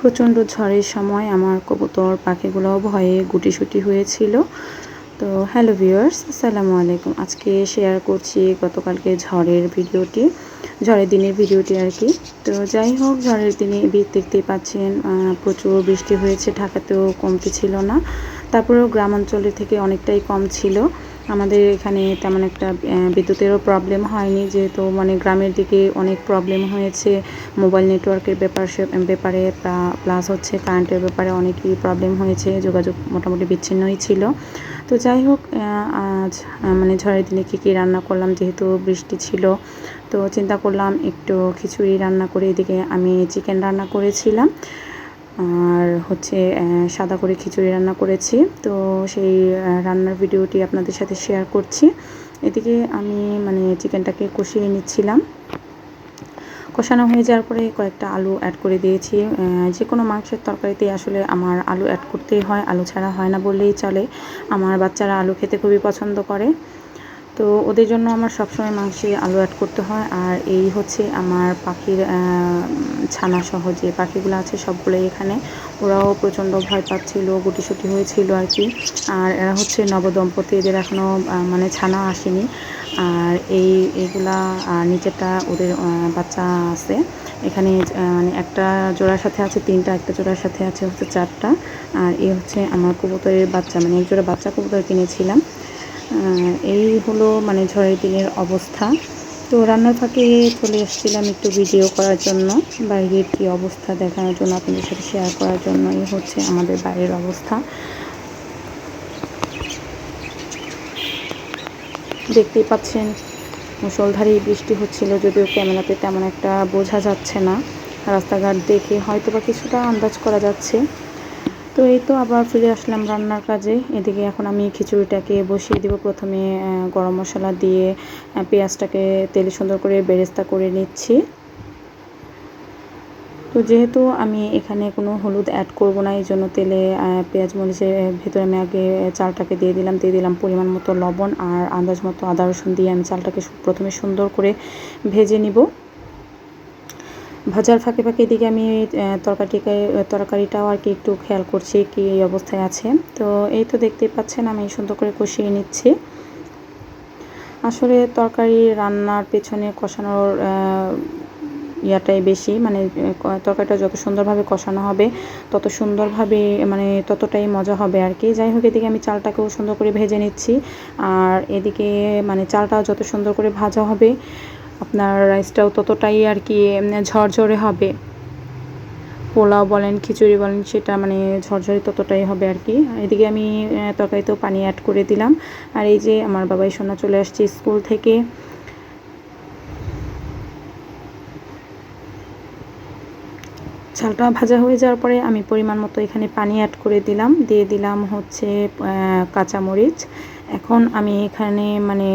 প্রচণ্ড ঝড়ের সময় আমার কবুতর পাখিগুলো ভয়ে গুটিসুটি হয়েছিল। তো হ্যালো ভিউয়ার্স, আসসালামু আলাইকুম। আজকে শেয়ার করছি গতকালকে ঝড়ের ভিডিওটি, ঝড়ের দিনের ভিডিওটি আর কি। তো যাই হোক, ঝড়ের দিনে দেখতেই পাচ্ছেন প্রচুর বৃষ্টি হয়েছে, ঢাকাতেও কমতি ছিল না। তারপরেও গ্রামাঞ্চলের থেকে অনেকটাই কম ছিল। আমাদের এখানে তেমন একটা বিদ্যুতেরও প্রবলেম হয়নি। যেহেতু মানে গ্রামের দিকে অনেক প্রবলেম হয়েছে। মোবাইল নেটওয়ার্কের ব্যাপার ব্যাপারে প্লাস হচ্ছে কারেন্টের ব্যাপারে অনেকই প্রবলেম হয়েছে। যোগাযোগ মোটামুটি বিচ্ছিন্নই ছিল। তো যাই হোক আজ মানে ঝড়ের দিনে কী কী রান্না করলাম যেহেতু বৃষ্টি ছিল। তো চিন্তা করলাম একটু খিচুড়ি রান্না করে এদিকে আমি চিকেন রান্না করেছিলাম। আর হচ্ছে সাদা করে খিচুড়ি রান্না করেছি। তো সেই রান্নার ভিডিওটি আপনাদের সাথে শেয়ার করছি। এদিকে আমি মানে চিকেনটাকে কষিয়ে নিচ্ছিলাম। কষানো হয়ে যাওয়ার পরে কয়েকটা আলু অ্যাড করে দিয়েছি। যে কোনো মাংসের তরকারিতে আসলে আমার আলু অ্যাড করতেই হয়, আলু ছাড়া হয় না বললেই চলে। আমার বাচ্চারা আলু খেতে খুবই পছন্দ করে। তো ওদের জন্য আমার সবসময় মাংসে আলু অ্যাড করতে হয়। আর এই হচ্ছে আমার পাখির ছানা সহ যে পাখিগুলো আছে সবগুলোই এখানে। ওরাও প্রচণ্ড ভয় পাচ্ছিল, গুটিসুটি হয়েছিল আর কি। আর এরা হচ্ছে নবদম্পতি, এদের এখনও মানে ছানা আসেনি। আর এই এইগুলা নিচেরটা ওদের বাচ্চা আছে। এখানে মানে একটা জোড়ার সাথে আছে তিনটা, একটা জোড়ার সাথে আছে হচ্ছে চারটা। আর এই হচ্ছে আমার কবুতরের বাচ্চা মানে এক জোড়া বাচ্চা কবুতর কিনেছিলাম। এই হলো মানে ঝড়ের দিনের অবস্থা। তো রান্নার ফাঁকে চলে এসেছিলাম একটু ভিডিও করার জন্য, বাইরের কী অবস্থা দেখানোর জন্য আপনাদের সাথে শেয়ার করার জন্য, এই হচ্ছে আমাদের বাইরের অবস্থা। দেখতেই পাচ্ছেন মুসলধারি বৃষ্টি হচ্ছিল, যদিও ক্যামেরাতে তেমন একটা বোঝা যাচ্ছে না। রাস্তাঘাট দেখে হয়তো বা কিছুটা আন্দাজ করা যাচ্ছে। তো এই তো আবার ফিরে আসলাম রান্নার কাজে। এদিকে এখন আমি খিচুড়িটাকে বসিয়ে দিব। প্রথমে গরম মশলা দিয়ে পেঁয়াজটাকে তেলে সুন্দর করে বেরেস্তা করে নিচ্ছি। তো যেহেতু আমি এখানে কোনো হলুদ অ্যাড করব না এই জন্য তেলে পেঁয়াজ মরিচের ভেতরে আমি আগে চালটাকে দিয়ে দিলাম। দিয়ে দিলাম পরিমাণ মতো লবণ আর আন্দাজ মতো আদা রসুন দিয়ে আমি চালটাকে প্রথমে সুন্দর করে ভেজে নিব। ভাজার ফাঁকে ফাঁকে এদিকে আমি তরকারিটাকে, তরকারিটাও আর কি একটু খেয়াল করছি কি এই অবস্থায় আছে। তো এই তো দেখতেই পাচ্ছেন, আমি সুন্দর করে কষিয়ে নিচ্ছি। আসলে তরকারি রান্নার পেছনে কষানোর ইয়াটাই বেশি মানে তরকারিটা যত সুন্দরভাবে কষানো হবে, তত সুন্দরভাবে মানে ততটাই মজা হবে আর কি। যাই হোক, এদিকে আমি চালটাকেও সুন্দর করে ভেজে নিচ্ছি। আর এদিকে মানে চালটাও যত সুন্দর করে ভাজা হবে আপনার রাইসটাও ততটাই আর কি ঝরঝরে হবে। পোলাও বলেন, খিচুড়ি বলেন, সেটা মানে ঝরঝরে ততটাই হবে আর কি। এদিকে আমি তরকারিতেও পানি অ্যাড করে দিলাম। আর এই যে আমার বাবাই সোনা চলে আসছে স্কুল থেকে। চালটা ভাজা হয়ে যাওয়ার পরে আমি পরিমাণ মতো এখানে পানি অ্যাড করে দিলাম। দিয়ে দিলাম হচ্ছে কাঁচামরিচ। এখন আমি এখানে মানে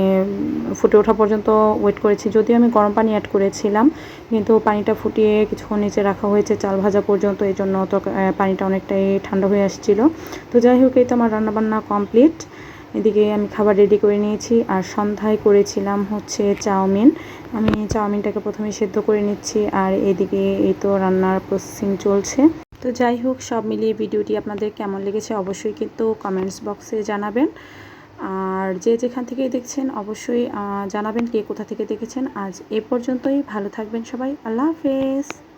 ফুটে ওঠা পর্যন্ত ওয়েট করেছি। যদিও আমি গরম পানি অ্যাড করেছিলাম, কিন্তু পানিটা ফুটিয়ে কিছুক্ষণ নিচে রাখা হয়েছে চাল ভাজা পর্যন্ত, এই জন্য তো পানিটা অনেকটাই ঠান্ডা হয়ে আসছিল। তো যাই হোক, এই তো আমার রান্নাবান্না কমপ্লিট এদিকে আমি খাবার রেডি করে নিয়েছি, আর সন্ধ্যায় করেছিলাম হচ্ছে চাউমিন। আমি চাউমিনটাকে প্রথমে সেদ্ধ করে নিচ্ছি, আর এদিকে এই তো রান্নার প্রসেসিং চলছে। তো যাই হোক, সব মিলিয়ে ভিডিওটি আপনাদের কেমন লেগেছে অবশ্যই কিন্তু কমেন্টস বক্সে জানাবেন। আর যে যেখান থেকেই দেখছেন, অবশ্যই জানাবেন কে কোথা থেকে দেখেছেন। আজ এ পর্যন্তই। ভালো থাকবেন সবাই। আল্লাহ হাফেজ।